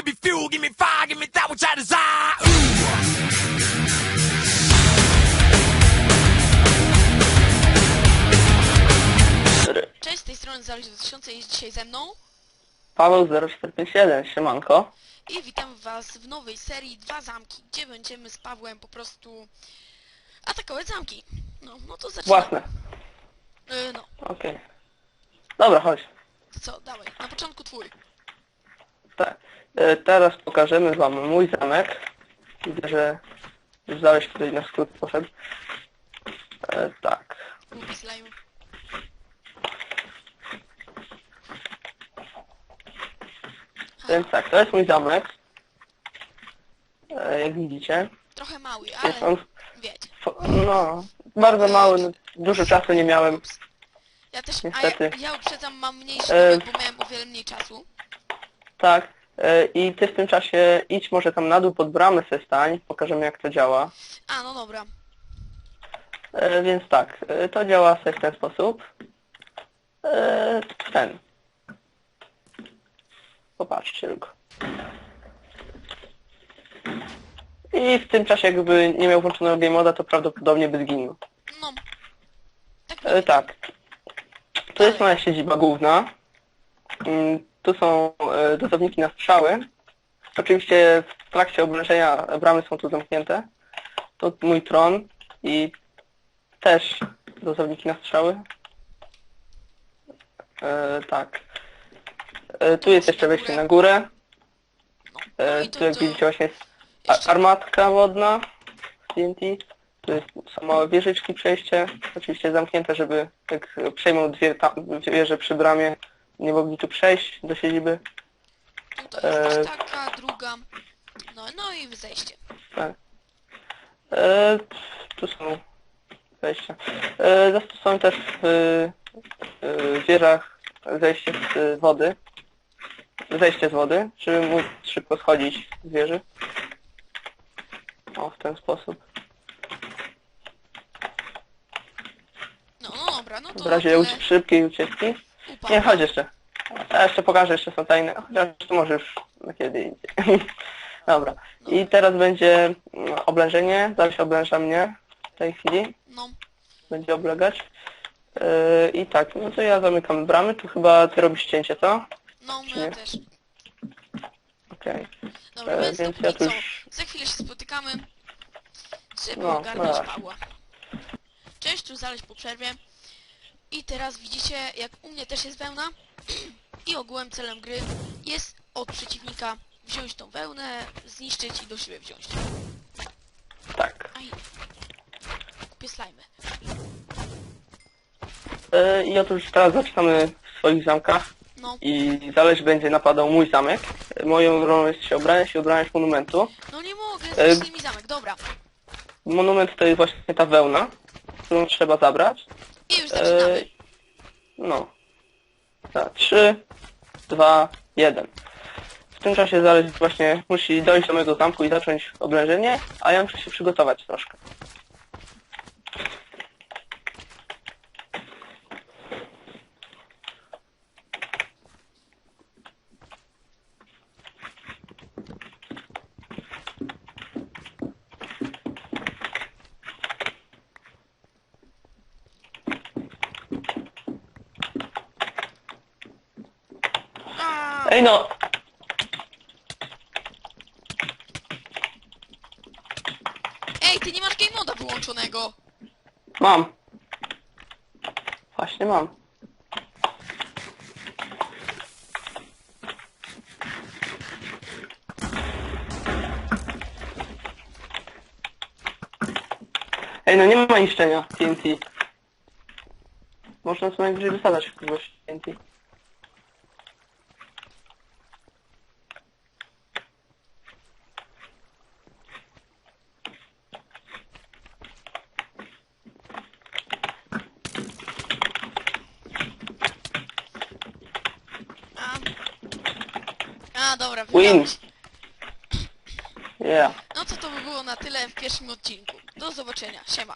give me fuel, give me fire, give me that which I desire. Ooh. Cześć, z tej strony Zależy 2000 jest dzisiaj ze mną Paweł 0451, siemanko. i witam was w nowej serii Dwa Zamki, gdzie będziemy z Pawłem po prostu atakować zamki. No, no to zaczynamy. Własne. Y, no, Okej. Dobra, chodź. to co, dawaj, na początku twój. Tak. E, Teraz pokażemy wam mój zamek. Widzę, że już Zaleś tutaj na skrót poszedł. E, tak. Głupi slime. Więc tak, to jest mój zamek. E, Jak widzicie. Trochę mały, Jest ale on, wiecie. no, bardzo mały, no, dużo czasu nie miałem. Ja też, a ja, ja uprzedzam, mam mniejszy E. bo miałem o wiele mniej czasu. Tak. E, I ty w tym czasie idź może tam na dół pod bramę se stań. Pokażemy jak to działa. A, no dobra. E, więc tak, e, to działa sobie w ten sposób. Ten. Popatrzcie tylko. I w tym czasie jakby nie miał włączonego game moda, to prawdopodobnie by zginął. No. Tak, tak. To jest moja siedziba główna. Tu są e, dozowniki na strzały. Oczywiście w trakcie oblężenia bramy są tu zamknięte. To mój tron i też dozowniki na strzały. E, tak. E, tu jest jeszcze wejście na górę. no. no E, to, tu jak widzicie właśnie jest armatka wodna z TNT. Tu jest, są małe wieżyczki przejście. Oczywiście zamknięte, żeby jak przejmą dwie wieże przy bramie, nie mogli tu przejść do siedziby. tutaj jest e, też taka, druga. No, no i zejście. Tak. E, tu są wejścia. E, zastosują też w e, wieżach zejście z e, wody. Zejście z wody, żeby móc szybko schodzić z wieży. O, w ten sposób. No, no dobra, no to W razie tyle. ucie- szybkiej ucieczki. Nie, chodź jeszcze. Ja jeszcze pokażę, jeszcze są tajne. Chociaż to może już na kiedy indziej. Dobra. I teraz będzie mm, oblężenie. Zaś oblęża mnie w tej chwili. No, Będzie oblegać. Yy, I tak, no to ja zamykam bramy. Tu chyba ty robisz cięcie, co? no, Czy nie? też. Okej. Dobra, E, więc, więc dopóki ja tu już- za chwilę się spotykamy, żeby No, ogarnąć no. Pawła. Cześć, tu Zaleś po przerwie. I teraz widzicie, jak u mnie też jest wełna i ogółem celem gry jest od przeciwnika wziąć tą wełnę, zniszczyć i do siebie wziąć. Tak. Aj, kupię slajmy. Yy, I otóż teraz zaczynamy w swoich zamkach. No, I Zaleś będzie napadał mój zamek. Moją rolą jest się obraniać i obraniać monumentu. no nie mogę, E, zniszczyli mi zamek, dobra. Monument to jest właśnie ta wełna, którą trzeba zabrać. I już zaczynamy. Yy, no. Tak, 3, 2, 1. W tym czasie Zaleś właśnie musi dojść do mojego zamku i zacząć oblężenie, a ja muszę się przygotować troszkę. A, Ej no! Ej, ty nie masz game moda wyłączonego. Mam! Właśnie mam. Ej, no nie ma niszczenia TNT. Można co najwyżej wysadzać kogoś TNT. A, a dobra, Win. wygrałeś. Yeah. No to to by było na tyle w pierwszym odcinku. Do zobaczenia, siema.